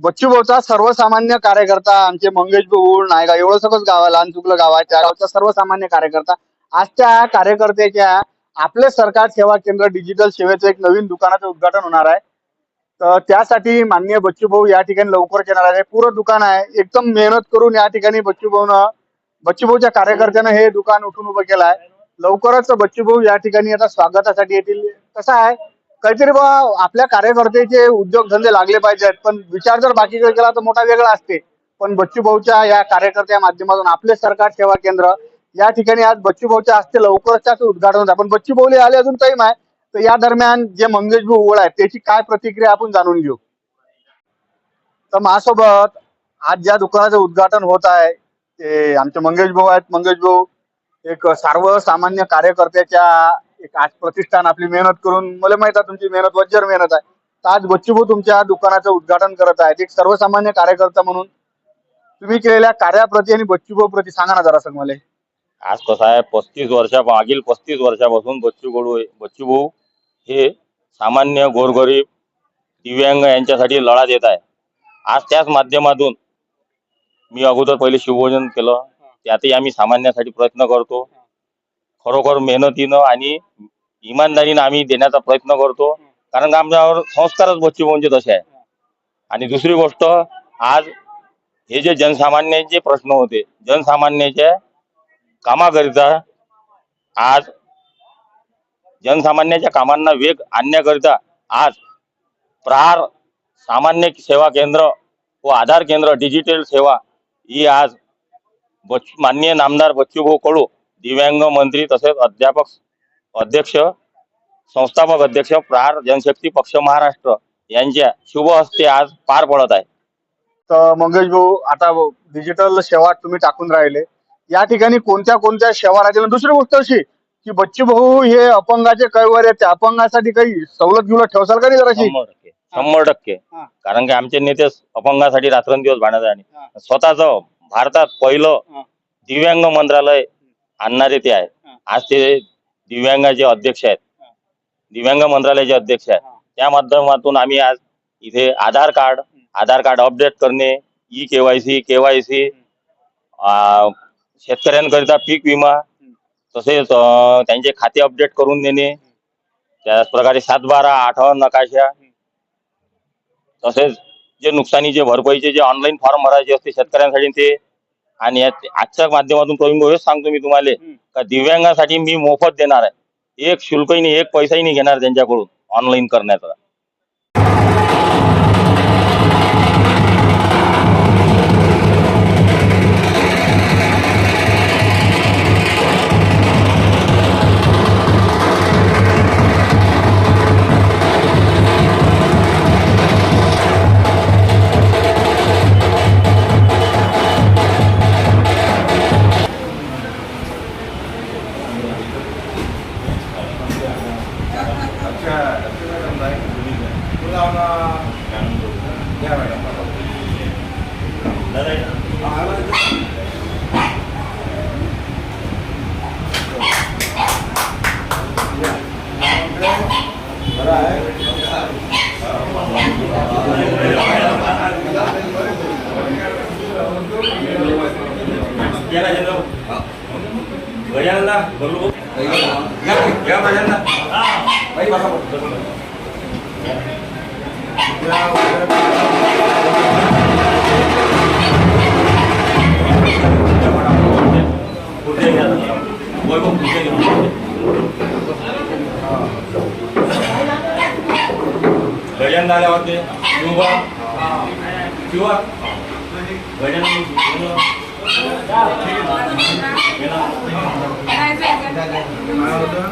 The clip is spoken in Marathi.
बच्चू भाऊचा सर्वसामान्य कार्यकर्ता आमचे मंगेश भाऊ नायगा एवढं सगळंच गावा लहान चुकलं गाव आहे त्या गावचा सर्वसामान्य कार्यकर्ता. आज त्या कार्यकर्त्याच्या आपले सरकार सेवा केंद्र डिजिटल सेवेचं एक नवीन दुकानाचं उद्घाटन होणार आहे. तर त्यासाठी माननीय बच्चू भाऊ या ठिकाणी लवकर येणार आहे पुरं दुकान आहे. एकदम मेहनत करून या ठिकाणी बच्चू भाऊनं बच्चू भाऊच्या कार्यकर्त्यानं हे दुकान उठून उभं केलं आहे. लवकरच बच्चू भाऊ या ठिकाणी आता स्वागतासाठी येतील. कसं आहे? काहीतरी बा आपल्या कार्यकर्त्याचे उद्योगधंदे लागले पाहिजेत. पण विचार जर बाकीकडे केला तर मोठा वेगळा असते. पण बच्चू भाऊच्या या कार्यकर्त्या माध्यमातून आपले सरकार सेवा केंद्र या ठिकाणी आज बच्चू भाऊच्या असते लवकरच उद्घाटन होतं. पण बच्चू भाऊले आले अजून टाइम आहे. तर या दरम्यान जे मंगेश भाऊ ओळ आहेत त्याची काय प्रतिक्रिया आपण जाणून घेऊ. तर माझ्यासोबत आज ज्या दुकानाचं उद्घाटन होत आहे ते आमचे मंगेश भाऊ आहेत. मंगेश भाऊ एक सर्वसामान्य कार्यकर्त्याच्या एक आज प्रतिष्ठान आपली मेहनत करून मला माहीत आहे तुमची मेहनत वज्जर मेहनत आहे. तर आज बच्चूभाऊ तुमच्या दुकानाचं उद्घाटन करत आहेत. एक सर्वसामान्य कार्यकर्ता म्हणून तुम्ही केलेल्या कार्याप्रती आणि बच्चू भाऊ प्रती सांगा ना जरा मला. आज कसं आहे पस्तीस वर्षा मागील पस्तीस वर्षापासून बच्चू गडू बच्चू भाऊ हे सामान्य गोरगरीब दिव्यांग यांच्यासाठी लढा देत आहे. आज त्याच माध्यमातून मी अगोदर पहिले शिवभोजन केलं. त्यातही आम्ही सामान्यासाठी प्रयत्न करतो. खरोखर मेहनतीनं आणि इमानदारीनं आम्ही देण्याचा प्रयत्न करतो. कारण का आमच्यावर संस्कारच बच्चू म्हणजे तसे आहे. आणि दुसरी गोष्ट आज हे जे जनसामान्यांचे प्रश्न होते जनसामान्याच्या कामाकरिता आज जनसामान्याच्या कामांना वेग आणण्याकरिता आज प्रहार सामान्य सेवा केंद्र व आधार केंद्र डिजिटल सेवा ही आज बच माननीय नामदार बच्चूभाऊ कडू दिव्यांग मंत्री तसेच अध्यापक अध्यक्ष संस्थापक अध्यक्ष प्रहार जनशक्ती पक्ष महाराष्ट्र यांच्या शुभ हस्ते आज पार पडत आहे. तर मंगेश भाऊ आता डिजिटल सेवा तुम्ही टाकून राहिले. या ठिकाणी कोणत्या कोणत्या सेवा राहतील दुसरी गोष्ट अशी की बच्चू भाऊ हे अपंगाचे कैवार आहेत. त्या अपंगासाठी काही सवलत गिवलत ठेवसाल का नाही जराशी? शंभर टक्के शंभर टक्के. हा. कारण की आमचे नेतेच अपंगासाठी रात्रंदिवस भांडत आहे हा. आणि स्वतःच भारतात पहिलं हा. दिव्यांग मंत्रालय आणणारे ते आहे. आज ते दिव्यांगाचे अध्यक्ष आहेत. दिव्यांग मंत्रालयाचे अध्यक्ष आहेत. त्या माध्यमातून आम्ही आज इथे Aadhaar card Aadhaar card update करणे ई केवायसी केवायसी शेतकऱ्यांकरिता पीक विमा तसेच त्यांचे खाते अपडेट करून देणे त्याच प्रकारे सात बारा आठवण नकाशा तसेच जे नुकसानीचे भरपाईचे जे ऑनलाईन फॉर्म भरायचे असते शेतकऱ्यांसाठी ते आणि यात आजच्या माध्यमातून प्रवीण भाऊ हेच सांगतो मी तुम्हाला. का दिव्यांगासाठी मी मोफत देणार आहे एक शुल्कही नाही एक पैसाही नाही घेणार त्यांच्याकडून ऑनलाईन करण्याचा లక్ష లక్ష దాకా ఉదాహరణ యాభై गजानंदा बोलो गजानंदा गजानन आल्या होते किंवा किंवा गजानन नाही जायचं.